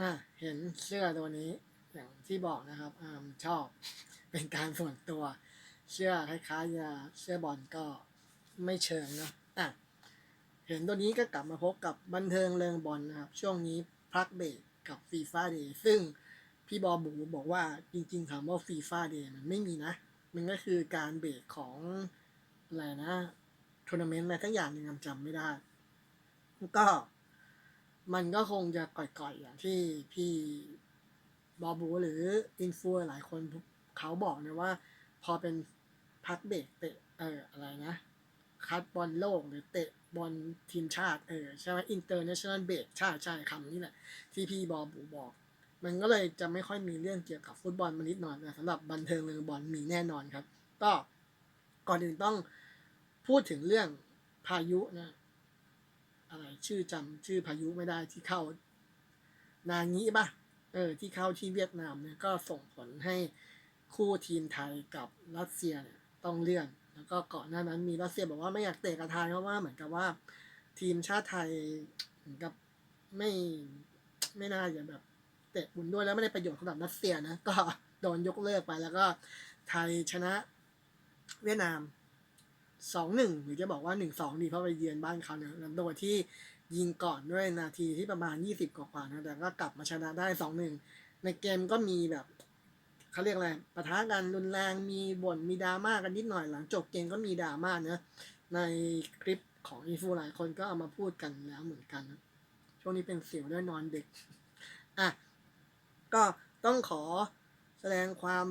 อะเห็นเสื้อตัวนี้อย่างที่บอกนะครับอามชอบเป็นการส่วนตัว เสื้อคล้ายๆยาเสื้อบอลก็ไม่เชิงนะอะเห็นตัวนี้ก็กลับมาพบกับบันเทิงเริงบอลนะครับ ช่วงนี้พักเบรกกับฟีฟ่าเดย์ซึ่งพี่บอบูบอกว่าจริงๆถามว่าฟีฟ่าเดย์มันไม่มีนะ มันก็คือการเบรกของอะไรนะทัวร์นาเมนต์อะไรทั้งอย่างหนึงจำไม่ได้ก็ มันก็คงจะก่อยๆอย่างที่พี่บอบูหรืออินฟูหลายคนเขาบอกนะว่า พอเป็นพักเบรกเตะเอออะไรนะ คัดบอลโลกหรือเตะบอลทีมชาติเออใช่ไหมอินเตอร์เนชั่นแนลเบรกใช่ใช่คำนี้แหละที่พี่บอบูบอก มันก็เลยจะไม่ค่อยมีเรื่องเกี่ยวกับฟุตบอลมานิดหน่อยแต่สำหรับบันเทิงเรือบอลมีแน่นอนครับ ก็ก่อนอื่นต้องพูดถึงเรื่องพายุนะ อะไรชื่อจำชื่อพายุไม่ได้ที่เข้า นางี้ปะเออ ที่เข้าที่เวียดนามเนี่ยก็ส่งผลให้คู่ทีมไทยกับรัสเซียเนี่ยต้องเลื่อน แล้วก็ก่อนหน้านั้นมีรัสเซียบอกว่าไม่อยากเตะกับไทยเพราะว่าเหมือนกับว่า ทีมชาติไทยเหมือนกับไม่ไม่น่าจะแบบเตะบุญด้วยแล้วไม่ได้ประโยชน์สำหรับรัสเซียนะก็โดนยกเลิกไปแล้วก็ไทยชนะเวียดนาม สองหนึ่งหรือจะบอกว่าหนึ่งสองดีเพราะไปเยือนบ้านเขาเนี่ยโดยที่ยิงก่อนด้วยนาทีที่ประมาณยี่สิบกว่าๆนะแต่ก็กลับมาชนะได้สองหนึ่งในเกมก็มีแบบเขาเรียกอะไรปะทะกันรุนแรงมีบ่นมีดราม่ากันนิดหน่อยหลังจบเกมก็มีดราม่าเนะในคลิปของอีฟูหลายคนก็เอามาพูดกันแล้วเหมือนกันนะช่วงนี้เป็นเสียวด้วยนอนดึกอะก็ต้องขอแสดงความ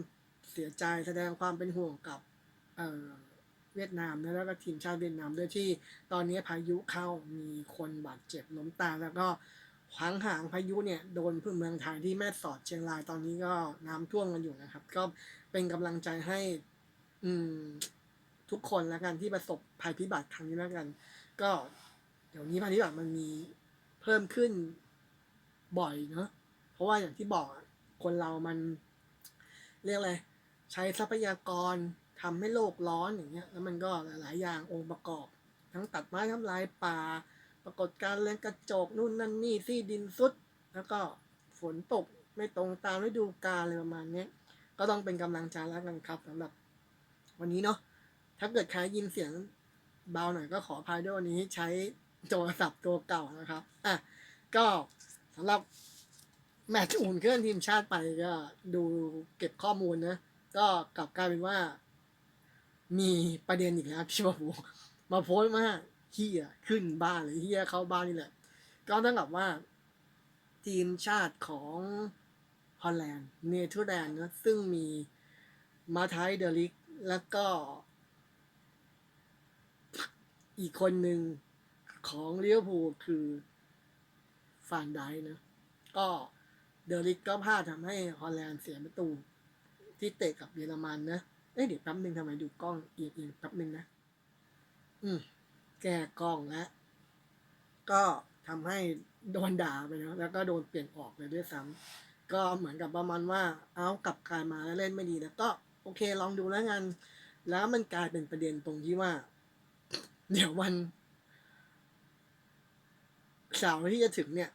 เสียใจแสดงความเป็นห่วงกับ เอ่อ เวียดนามนะแล้วก็ทีมชาติเวียดนามด้วยที่ตอนนี้พายุเข้ามีคนบาดเจ็บล้มตายแล้วก็หางหางพายุเนี่ยโดนพื้นเมืองไทยที่แม่สอดเชียงรายตอนนี้ก็น้ำท่วมกันอยู่นะครับ ก็เป็นกำลังใจให้ อืม ทุกคนแล้วกันที่ประสบภัยพิบัติครั้งนี้แล้วกัน ก็เดี๋ยวนี้ภัยพิบัติมันมีเพิ่มขึ้นบ่อยเนาะเพราะว่าอย่างที่บอกคนเรามัน เรียกอะไรใช้ทรัพยากร ทำให้โลกร้อนอย่างเงี้ยแล้วมันก็หลาย ๆ อย่างองค์ประกอบ ทั้งตัดไม้ทำลายป่า ปรากฏการณ์เรือนกระจกนู่นนั่นนี่ที่ดินซุด แล้วก็ฝนตกไม่ตรงตามฤดูกาลอะไรประมาณนี้ก็ต้องเป็นกำลังใจแล้วกันครับสำหรับ วันนี้เนาะถ้าเกิดใครยินเสียงเบาหน่อยก็ขออภัยด้วยวันนี้ใช้โทรศัพท์ตัวเก่านะครับอะก็สำหรับแมตช์อุ่นเครื่องทีมชาติไปก็ดูเก็บข้อมูลนะ ก็กลับกลายเป็นว่า มีประเด็นอีกแล้วที่มาพูมาโพสต์มาเฮียขึ้นบ้านเลยเฮียเข้าบ้านนี่แหละ ก็ต้องกับว่า ทีมชาติของฮอลแลนด์เนเธอร์แลนด์นะซึ่งมีมาไทเดลิก แล้วก็ อีกคนหนึ่งของเลี้ยวภูคือฟานไดนะ ก็เดลิกก็พลาดทำให้ฮอลแลนด์เสียประตู ที่เตะกับเยอรมันนะ เอ้ยเดี๋ยวแป๊บหนึ่งทำไมดูกล้องเอียงเอียงแป๊บหนึ่งนะ อืมแก้กล้องแล้ว ก็ทำให้โดนด่าไปนะแล้วก็โดนเปลี่ยนออกเลยด้วยซ้ำก็เหมือนกับประมาณว่า เอากลับกลายมาแล้วเล่นไม่ดีแล้วก็ โอเคลองดูแล้วกัน แล้วมันกลายเป็นประเด็นตรงที่ว่า เดี๋ยววันเสาร์ที่จะถึงเนี่ย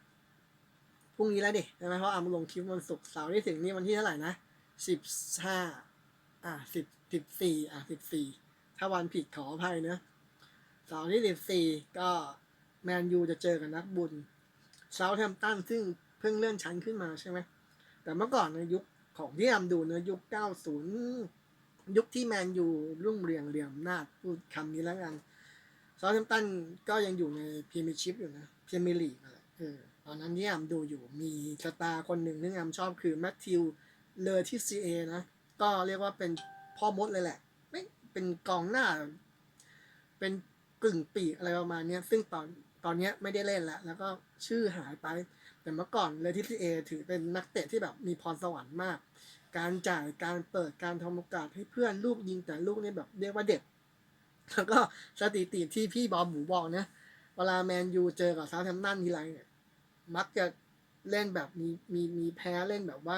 พรุ่งนี้แล้วดิใช่ไหมเพราะอามลงคลิปวันศุกร์เสาร์ที่ถึงนี่วันที่เท่าไหร่นะสิบห้า อ่าสิบสิบสี่อ่าสิบสี่ถ้าวันผิดขออภัยเนอะเสาร์ที่สิบสี่ก็แมนยูจะเจอกับนักบุญเซาท์แฮมตันซึ่งเพิ่งเลื่อนชั้นขึ้นมาใช่ไหมแต่เมื่อก่อนในยุคของที่อำดูเนะยุคเก้าศูนย์ยุคที่แมนยูรุ่งเรืองเรียงอำนาจพูดคำนี้แล้วกันเซาท์แฮมตันก็ยังอยู่ในพรีเมียร์ชิพอยู่นะพรีเมียร์ลีกอะไรเออตอนนั้นที่อำดูอยู่มีสตาร์คนหนึ่งที่อำชอบคือแมทธิวเลอที่ซีเอนะ ก็เรียกว่าเป็นพ่อมดเลยแหละ ไม่เป็นกองหน้า เป็นกึ่งปีกอะไรประมาณนี้ซึ่งตอนตอนนี้ไม่ได้เล่นแล้ว แล้วก็ชื่อหายไป แต่เมื่อก่อนเลที่ซีเอถือเป็นนักเตะที่แบบมีพรสวรรค์มาก การจ่ายการเปิดการทำโอกาสให้เพื่อนลูกยิงแต่ลูกนี่แบบเรียกว่าเด็ดแล้วก็สถิติที่พี่บอมหมูบอกนะเวลาแมนยูเจอกับซาแฮมป์ตันทีไรเนี่ยมักจะเล่นแบบมีมีมีแพ้เล่นแบบว่า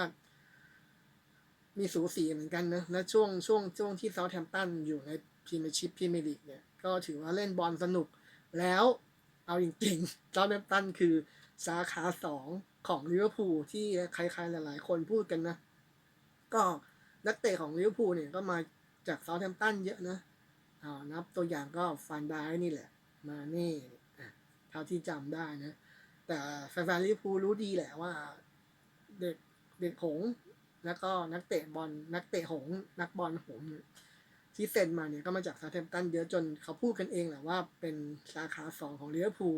มีสูสีเหมือนกันนะและช่วงช่วงช่วงที่เซาท์แฮมป์ตันอยู่ในพรีเมียร์ชิพพรีเมียร์ลีกเนี่ย ก็ถือว่าเล่นบอลสนุก แล้วเอาจริงๆเซาท์แฮมป์ตันคือสาขาสองของลิเวอร์พูลที่ใครๆหลายๆ คนพูดกันนะ ก็นักเตะของลิเวอร์พูลเนี่ยก็มาจากเซาท์แฮมป์ตันเยอะนะอ่านับตัวอย่างก็ฟันไดานี่แหละ มาเน่เท่าที่จำได้นะ แต่แฟนๆลิเวอร์พูลรู้ดีแหละว่า เด็กเด็กหง แล้วก็นักเตะบอลนักเตะหง นักบอลหงที่เซ็นมาเนี่ยก็มาจากซาเทมตันเยอะจนเขาพูดกันเองแหละว่าเป็นสาขาสองของลิเวอร์พูล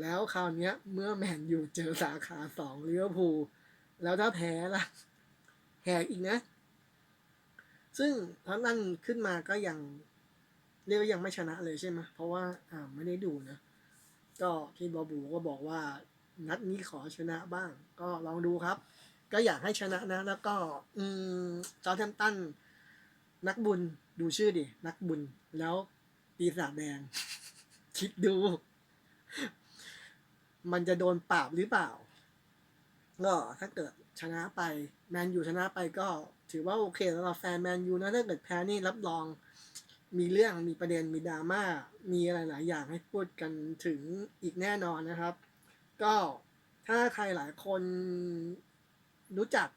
แล้วคราวนี้เมื่อแมนยูเจอสาขาสองลิเวอร์พูลแล้วถ้าแพ้ล่ะแหกอีกนะ ซึ่งถ้านั่นขึ้นมาก็ยังเรียกว่ายังไม่ชนะเลยใช่ไหมเพราะว่าอ่าไม่ได้ดูนะ ก็พี่บอบูก็บอกว่านัดนี้ขอชนะบ้าง ก็ลองดูครับ ก็อยากให้ชนะนะ แล้วก็ อืมจอร์แทมตันนักบุญดูชื่อดิ นักบุญ แล้วปีศาจแดง คิดดู มันจะโดนปราบหรือเปล่า ก็ถ้าเกิดชนะไป แมนยูชนะไปก็ ถือว่าโอเคสำหรับแฟนแมนยูนะถ้าเกิดแพ้นี่รับรอง มีเรื่องมีประเด็นมีดราม่า มีอะไรหลายอย่างให้พูดกันถึงอีกแน่นอนนะครับ ก็ถ้าใครหลายคน รู้จัก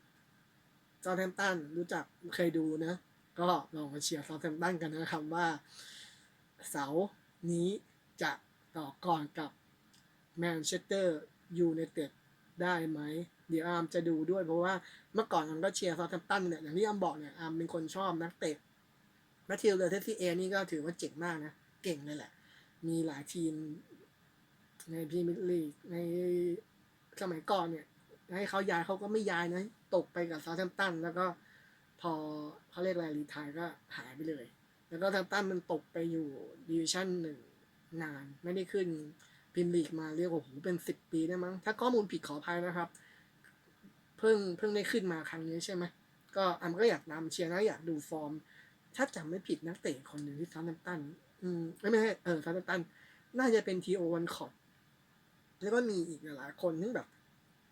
ซา u t แ a มตันรู้จักเคยดูนะ ก็ลองมาเชียร์ซา u t แ a มตันกันนะครับว่า เสาร์นี้จะต่อก่อนกับแมนเชสเตอร์ยูไนเต็ดได้ไหม เดี๋ยวอาร์มจะดูด้วยเพราะว่าเมื่อก่อนอาร์มก็เชียร์ซา u t แ a มตันเนี่ยอย่างที่อาร์มบอกเนี่ยอาร์มเป็นคนชอบนักเตะแมทธิวเลอเทสซีเอนี่ก็ถือว่าเจ๋งมากนะ เก่งเลยแหละ มีหลายทีมในพรีเมียร์ลีกในสมัยก่อนเนี่ย ให้เขาย้ายเขาก็ไม่ย้ายนะ ตกไปกับซาแ a มตัน แล้วก็พอเขาเรียกอะไรรีทายก็หายไปเลย แล้วก็แ a ม p ตันมันตกไปอยู่ดิวิชั่นหนึ่งนาน ไม่ได้ขึ้นพรีเมียร์ลีกมาเรียกว่าโหเป็นสิบปีได้มั้ง ถ้าข้อมูลผิดขออภัยนะครับ เพิ่งเพิ่งได้ขึ้นมาครั้งนี้ใช่ไหมก็อัมก็อยากนำเชียร์นะอยากดูฟอร์ม ถ้าจำไม่ผิดนักเตะคนหนึ่งที่ซา u t แ a มตัน อืมไม่ไม่ใช่เออซา u t แ a มตัน น่าจะเป็นทีโอวันคอร์แล้วก็มีอีกหลายคนที่แบบ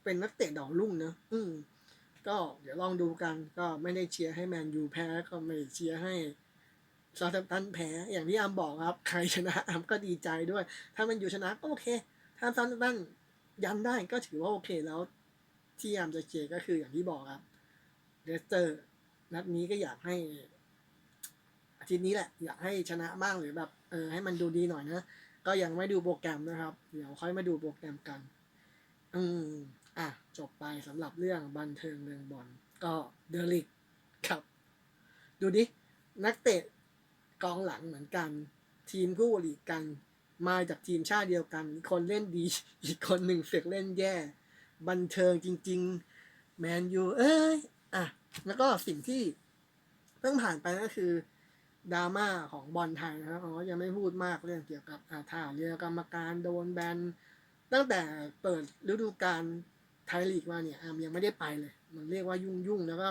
เป็นนักเตะดาวรุ่งเนอะอืมก็เดี๋ยวลองดูกัน ก็ไม่ได้เชียร์ให้แมนยูแพ้ก็ไม่เชียร์ให้ซา u t แ a มตันแพ้อย่างที่อามบอกครับ ใครชนะอามก็ดีใจด้วย ถ้ามันอยู่ชนะก็โอเค ถ้าซา u t แ a มตันยันได้ก็ถือว่าโอเคแล้วที่อามจะเชียร์ก็คืออย่างที่บอกครับเลสเตอร์นัดนี้ก็อยากให้อาทิตย์นี้แหละ อยากให้ชนะบ้างหรือแบบเออให้มันดูดีหน่อยนะก็ยังไม่ดูโปรแกรมนะครับ เดี๋ยวค่อยมาดูโปรแกรมกัน อืม อะ จบไปสำหรับเรื่องบันเทิงเรื่องบอลก็เดลิกครับ ดูดิ นักเตะกองหลังเหมือนกัน ทีมคู่อริกัน มาจากทีมชาติเดียวกัน คนเล่นดี อีกคนหนึ่งเสกเล่นแย่ บันเทิงจริง ๆ แมนยูเอ้ยอะ แล้วก็สิ่งที่เพิ่งผ่านไปก็คือดราม่าของบอลไทยนะครับเขายังไม่พูดมากเรื่องเกี่ยวกับอาท่าเรือกรรมการโดนแบนตั้งแต่เปิดฤดูกาล ไทยลีกมาเนี่ยอามยังไม่ได้ไปเลย มันเรียกว่ายุ่งยุ่งๆแล้วก็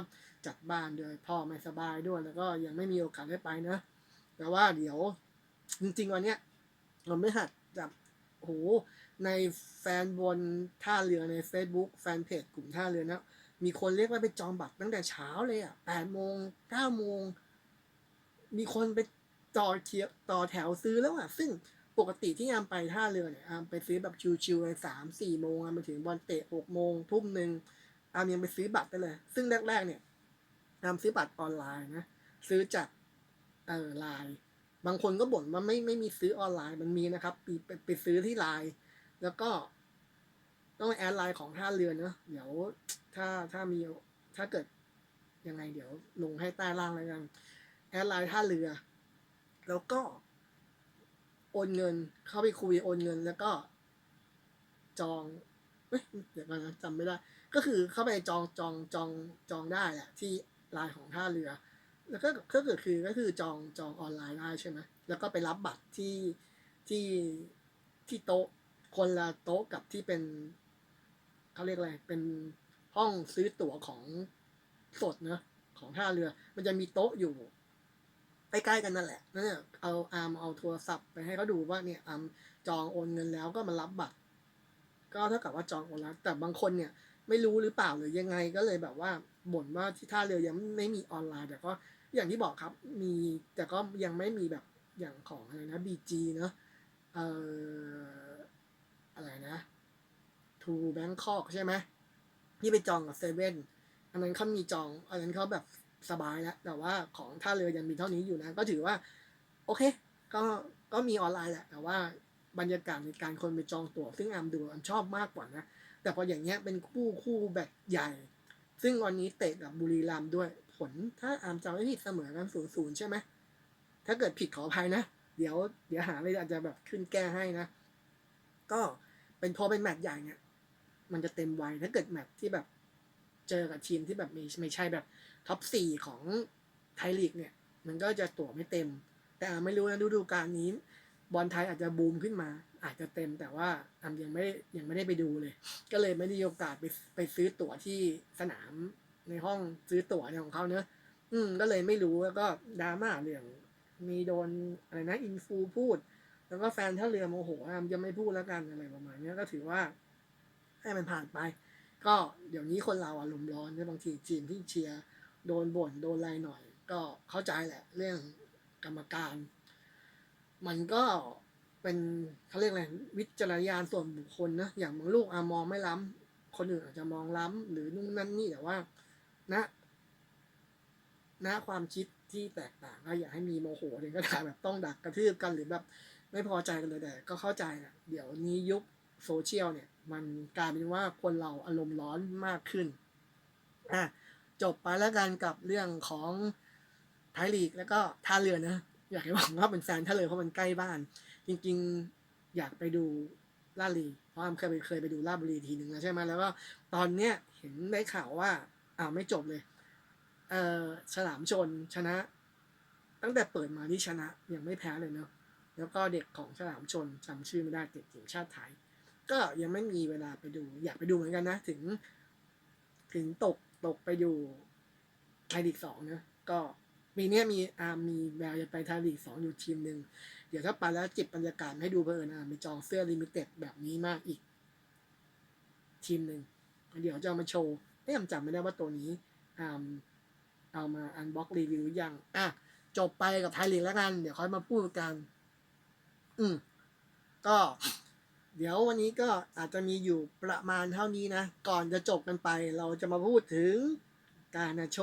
จัดบ้านด้วยพ่อไม่สบายด้วย แล้วก็ยังไม่มีโอกาสได้ไปนะแต่ว่าเดี๋ยวจริงๆวันเนี้ยเราไม่หัดจับโหในแฟนบอลท่าเรือใน Facebook แฟนเพจกลุ่มท่าเรือนะมีคนเรียกว่าไปจองบัตรตั้งแต่เช้าเลยอะแปดโมงเก้าโมงมีคนไปต่อเคียต่อแถวซื้อแล้วอะ ซึ่ง ปกติที่อามไปท่าเรือเนี่ยอามไปซื้อแบบชิวๆเลยสามสี่โมงอามไปถึงบอลเตะหกโมงทุ่มหนึ่งอามยังไปซื้อบัตรไปเลย ซึ่งแรกๆเนี่ยอามซื้อบัตรออนไลน์นะซื้อจากเออไลน์บางคนก็บ่นว่าไม่ไม่มีซื้อออนไลน์มันมีนะครับไปไปไปซื้อที่ไลน์แล้วก็ต้องแอดไลน์ของท่าเรือเนอะเดี๋ยวถ้าถ้ามีถ้าเกิดยังไงเดี๋ยวลงให้ใต้ล่างแล้วกันแอดไลน์ท่าเรือ แล้วก็ โอนเงิน เข้าไปคุยโอนเงิน แล้วก็ จองเดี๋ยวก่อนนะจำไม่ได้ ก็คือเข้าไปจองจองจองจองได้แหละที่ไลน์ของท่าเรือ แล้วก็ก็คือคือก็คือจองจองออนไลน์ได้ใช่ไหมแล้วก็ไปรับบัตรที่ที่ที่โต๊ะคนละโต๊ะกับที่เป็นเขาเรียกอะไรเป็นห้องซื้อตั๋วของสดเนอะของท่าเรือ มันจะมีโต๊ะอยู่ ใกล้ๆกันนั่นแหละนั่นเนี่ยเอาอาร์มเอาโทรศัพท์ไปให้เขาดูว่าเนี่ยอาร์มจองโอนเงินแล้วก็มารับบัตร ก็เท่ากับว่าจองโอนแล้วแต่บางคนเนี่ยไม่รู้หรือเปล่าหรือยังไงก็เลยแบบว่าบ่นว่าที่ท่าเรือยังไม่มีออนไลน์ แต่ก็อย่างที่บอกครับมีแต่ก็ยังไม่มีแบบอย่างของอะไรนะบีจีเนอะเอ่ออะไรนะททูแบงคอกใช่ไหมที่ไปจองกับเซเว่นอันนั้นเขามีจอง อันนั้นเขาแบบ สบายแล้ว แต่ว่าของท่าเรือยังมีเท่านี้อยู่นะ ก็ถือว่า โอเค ก็ก็มีออนไลน์แหละ แต่ว่าบรรยากาศในการคนไปจองตั๋วซึ่งอามดูอามชอบมากกว่านะ แต่พออย่างเงี้ยเป็นคู่คู่แบบใหญ่ ซึ่งวันนี้เตะกับบุรีรัมย์ด้วยผลถ้าอามจำไม่ผิดเสมอกันศูนย์ศูนย์ใช่ไหมถ้าเกิดผิดขออภัยนะ เดี๋ยวเดี๋ยวหาเลยอาจจะแบบขึ้นแก้ให้นะ ก็เป็นพอเป็นแมตช์ใหญ่เนี่ยมันจะเต็มวัยถ้าเกิดแมตช์ที่แบบเจอกับทีมที่แบบไม่ไม่ใช่แบบ ท็อปสี่ของไทยลีกเนี่ย มันก็จะตั๋วไม่เต็ม แต่ไม่รู้นะฤดูกาลนี้ บอลไทยอาจจะบูมขึ้นมา อาจจะเต็มแต่ว่าอายังไม่ยังไม่ได้ไปดูเลย ก็เลยไม่ได้มีโอกาสไปไปซื้อตั๋วที่สนามในห้องซื้อตั๋วของเขาเนอะอืมก็เลยไม่รู้แล้วก็ดราม่าเรื่องมีโดนอะไรนะอินฟูพูด แล้วก็แฟนท่าเรือโมโหอามจะไม่พูดแล้วกันอะไรประมาณเนี้ยก็ถือว่า ให้มันผ่านไป ก็เดี๋ยวนี้คนเราอารมณ์ร้อนเนี่ยบางทีทีมที่เชียร์ โดนบ่นโดนอะไรหน่อย ก็เข้าใจแหละ เรื่องกรรมการ มันก็เป็นเขาเรียกอะไรวิจารณญาณส่วนบุคคลนะอย่างบางลูกอามองไม่ล้ำคนอื่นอาจจะมองล้ำหรือนู่นนั่นนี่แต่ว่าณณความคิดที่แตกต่างก็อย่าให้มีโมโหถึงก็ได้แบบต้องดักกระทืบกันหรือแบบไม่พอใจกันเลยแต่ ก็เข้าใจนะเดี๋ยวนี้ยุคโซเชียลเนี่ย มันกลายเป็นว่าคนเราอารมณ์ร้อนมากขึ้นอะ จบไปแล้วกันกับเรื่องของไทยลีกแล้วก็ท่าเรือนะ อยากให้บอกว่าเป็นแฟนท่าเรือเพราะมันใกล้บ้าน จริงๆอยากไปดูลาดลีเพราะอามเคยไปเคยไปดูลาบุรีทีหนึ่งแล้วใช่ไหมแล้วก็ตอนเนี้ยเห็นได้ข่าวว่าอ้าวไม่จบเลย เออฉลามชนชนะ ตั้งแต่เปิดมาที่ชนะยังไม่แพ้เลยเนาะแล้วก็เด็กของฉลามชนจำชื่อไม่ได้ติดทีมชาติไทย ก็ยังไม่มีเวลาไปดู อยากไปดูเหมือนกันนะ ถึง ถึงตก ตกไปอยู่ไทยลีกสองนะก็ปีเนี้ยมีอาร์มมีแววจะไปไทยลีกสองอยู่ทีมหนึ่งเดี๋ยวถ้าไปแล้วจิบบรรยากาศให้ดูเพลินอาร์มไปจองเสื้อลิมิเต็ดแบบนี้มากอีก ทีมหนึ่งเดี๋ยวจะเอามาโชว์ไม่จำไม่ได้ว่าตัวนี้อาร์มเอามาอันบ็อกรีวิวยังอะจบไปกับไทยลีกแล้วกัน เดี๋ยวค่อยมาพูดกัน อืมก็ เดี๋ยววันนี้ก็อาจจะมีอยู่ประมาณเท่านี้นะ ก่อนจะจบกันไป เราจะมาพูดถึงการนาโช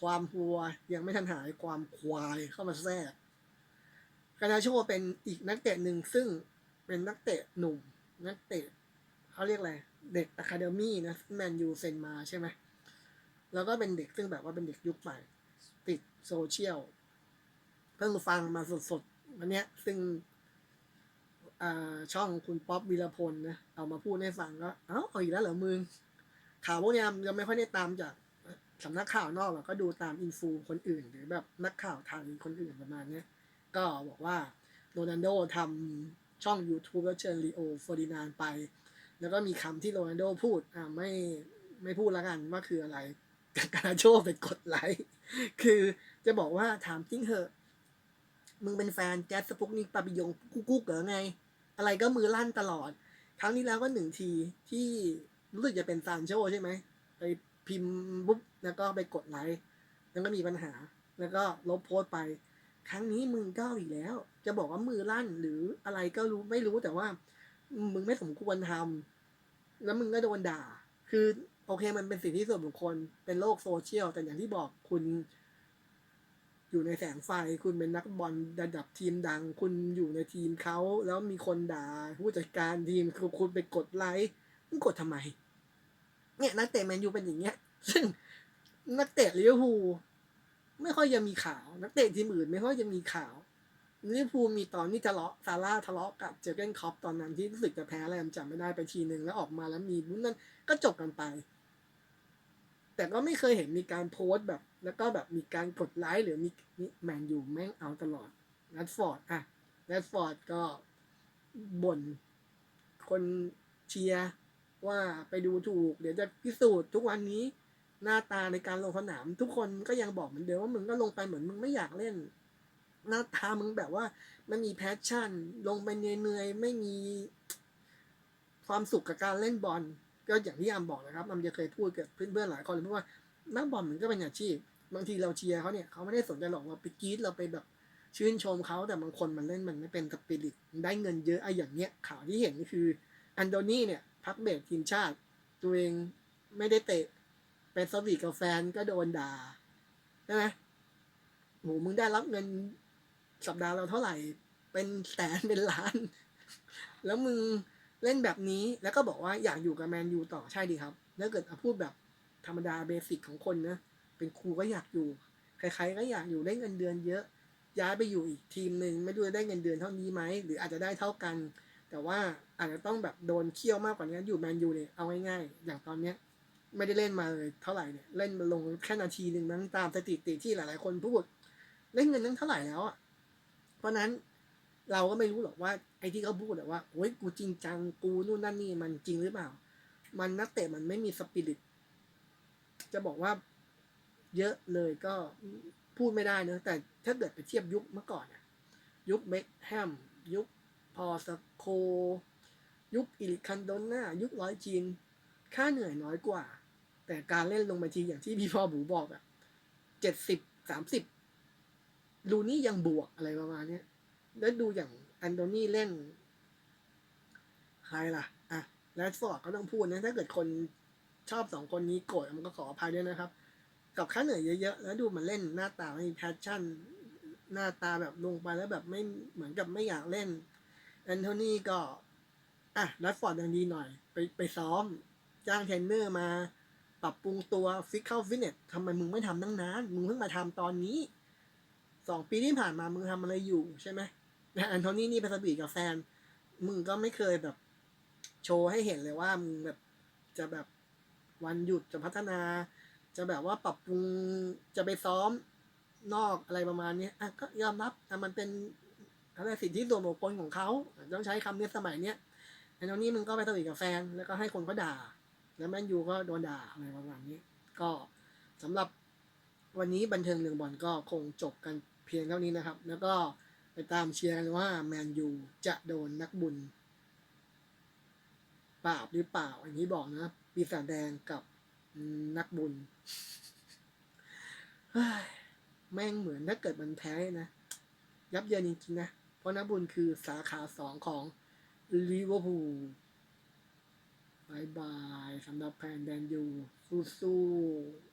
ความหัวยังไม่ทันหายความควายเข้ามาแทรกการนาโชเป็นอีกนักเตะหนึ่งซึ่งเป็นนักเตะหนุ่ม นักเตะเขาเรียกอะไร เด็กอะคาเดมี่นะแมนยูเซ็นมาใช่ไหมแล้วก็เป็นเด็กซึ่งแบบว่าเป็นเด็กยุคใหม่ติดโซเชียล เพิ่งฟังมาสดๆวันนี้ซึ่ง ช่องคุณป๊อปวีรพลนะเอามาพูดให้ฟังก็เอ้าเอาอีกแล้วเหรอมึงข่าวพวกนี้ยังไม่ค่อยได้ตามจากสำนักข่าวนอกหรอกก็ดูตามอินฟูคนอื่น หรือแบบนักข่าวไทยคนอื่นประมาณนี้ก็บอกว่าโรนัลโดทำช่อง YouTube แล้วเชิญลีโอฟอร์ดินานไป แล้วก็มีคำที่โรนัลโดพูดอ่าไม่ไม่พูดล้วกันว่าคืออะไรกาโชไปกดไลค์คือจะบอกว่าถามจริงเหอะ มึงเป็นแฟนแจ๊สสปุกนิกปาปิยงกุ๊กกุ๊กเหรอไง อะไรก็มือลั่นตลอด ครั้งนี้แล้วก็หนึ่งทีที่รู้สึกจะเป็นซานโชใช่ไหมไปพิมพ์ปุ๊บแล้วก็ไปกดไลค์แล้วก็มีปัญหา แล้วก็ลบโพสต์ไป ครั้งนี้มึงก็อีกแล้ว จะบอกว่ามือลั่นหรืออะไรก็รู้ไม่รู้แต่ว่า มึงไม่สมควรทำแล้วมึงก็โดนด่า คือโอเคมันเป็นสิทธิส่วนบุคคลเป็นโลกโซเชียลแต่อย่างที่บอกคุณ อยู่ในแสงไฟ คุณเป็นนักบอลระดับทีมดัง คุณอยู่ในทีมเขาแล้วมีคนด่าผู้จัดการทีมคือคุณไปกดไลค์มึงกดทำไม เนี่ยนักเตะแมนยูเป็นอย่างเงี้ย ซึ่งนักเตะลิเวอร์พูลไม่ค่อยจะมีข่าว นักเตะทีมอื่นไม่ค่อยจะมีข่าวลิเวอร์พูลมีตอนนี้ทะเลาะซาร่าทะเลาะกับเจอเกนคอปตอนนั้นที่รู้สึกจะแพ้อะไรจำไม่ได้ไปทีหนึ่งแล้วออกมาแล้วมีบุ้นนั่นก็จบกันไป แต่ก็ไม่เคยเห็นมีการโพสต์แบบ แล้วก็แบบมีการกดไลค์หรือมีแมนยูแม่งเอาตลอดแรดฟอร์ดอะแรดฟอร์ดก็บ่นคนเชียร์ว่าไปดูถูก เดี๋ยวจะพิสูจน์ทุกวันนี้หน้าตาในการลงสนาม ทุกคนก็ยังบอกเหมือนเดิมว่ามึงก็ลงไปเหมือนมึงไม่อยากเล่น หน้าตามึงแบบว่าไม่มีแพชชั่น ลงไปเหนื่อยๆไม่มีความสุขกับการเล่นบอล ก็อย่างที่อามบอกนะครับอามจะเคยพูดกับเพื่อนๆหลายคนเลยเพราะว่านักบอลมันก็เป็นอาชีพ บางทีเราเชียร์เขาเนี่ยเขาไม่ได้สนใจหรอกว่าไปกรีดเราไปแบบชื่นชมเขาแต่บางคนมันเล่นมันไม่เป็นสปิริตได้เงินเยอะไอ้อย่างเนี้ยข่าวที่เห็นก็คืออันโดนี่เนี่ยพักเบรกทีมชาติ ตัวเองไม่ได้เตะเป็นสวีทกับแฟนก็โดนด่าใช่ไหมโหมึงได้รับเงินสัปดาห์เราเท่าไหร่ เป็นแสนเป็นล้าน แล้วมึง เล่นแบบนี้แล้วก็บอกว่าอยากอยู่กับแมนยูต่อใช่ดีครับแล้วเกิดพูดแบบธรรมดาเบสิกของคนนะเป็นครูก็อยากอยู่ใครๆก็อยากอยู่ได้เงินเดือนเยอะ ย้ายไปอยู่อีกทีมหนึ่งไม่รู้จะได้เงินเดือนเท่านี้ไหมหรืออาจจะได้เท่ากัน แต่ว่าอาจจะต้องแบบโดนเคี่ยวมากกว่านี้อยู่แมนยูเนี่ยเอาง่ายๆอย่างตอนเนี้ยไม่ได้เล่นมาเลยเท่าไหร่เนี่ยเล่นมาลงแค่นาทีหนึ่งนั้นตามสถิติที่หลายๆคนพูดเล่นเงินตั้งเท่าไหร่แล้วอะเพราะนั้น เราก็ไม่รู้หรอกว่าไอ้ที่เขาพูดอะว่าโอ้ยกูจริงจังกูนู่นนั่นนี่มันจริงหรือเปล่า มันนักเตะมันไม่มีสปิริตจะบอกว่าเยอะเลยก็พูดไม่ได้เนอะแต่ถ้าเกิดไปเทียบยุคเมื่อก่อนอะยุคเบคแฮมยุคพอสโค ยุคอิลิคันโดน่ายุคร้อยจีน ค่าเหนื่อยน้อยกว่า แต่การเล่นลงไปทีอย่างที่พี่พ่อบูบอกอะเจ็ดสิบสามสิบลูนี่ยังบวกอะไรประมาณเนี้ย แล้วดูอย่างอันโดนี่เล่น ใครล่ะ อะแรดฟอร์ดก็ต้องพูดนะ ถ้าเกิดคนชอบสองคนนี้โกรธมันก็ขออภัยด้วยนะครับ กับค่าเหนื่อยเยอะๆ แล้วดูมันเล่นหน้าตาไม่มีแพชชั่น หน้าตาแบบลงไปแล้วแบบไม่เหมือนกับไม่อยากเล่นแอนโทนีก็ อะแรดฟอร์ดยังดีหน่อย ไปไปซ้อม จ้างเทรนเนอร์มา ปรับปรุงตัวฟิกเข้าฟิตเนสทำไมมึงไม่ทำตั้งนาน มึงเพิ่งมาทำตอนนี้สองปีที่ผ่านมามึงทำอะไรอยู่ใช่ไหม แต่แอนโทนีนี่ไปสบีกับแฟน มึงก็ไม่เคยแบบ โชว์ให้เห็นเลยว่ามึงแบบจะแบบวันหยุดจะพัฒนา จะแบบว่าปรับปรุงจะไปซ้อมนอกอะไรประมาณนี้อะก็ยอมรับแต่มันเป็นอะไรสิทธิส่วนบุคคลของเขาต้องใช้คำนี้สมัยเนี้ยแอนโทนีมึงก็ไปสวีกับแฟน แล้วก็ให้คนเขาด่า แล้วแมนยูก็โดนด่าอะไรประมาณนี้ ก็สำหรับวันนี้บันเทิงเรื่องบอลก็คงจบกันเพียงเท่านี้นะครับ แล้วก็ ไปตามเชียร์กันว่าแมนยูจะโดนนักบุญปราบหรือเปล่าอันนี้บอกนะปีศาจแดงกับนักบุญเฮ้ยแม่งเหมือนถ้าเกิดมันแพ้นะ ยับเยินจริงๆนะ เพราะนักบุญคือสาขาสองของลิเวอร์พูลบายบายสำหรับแฟนแดนยูสู้ๆ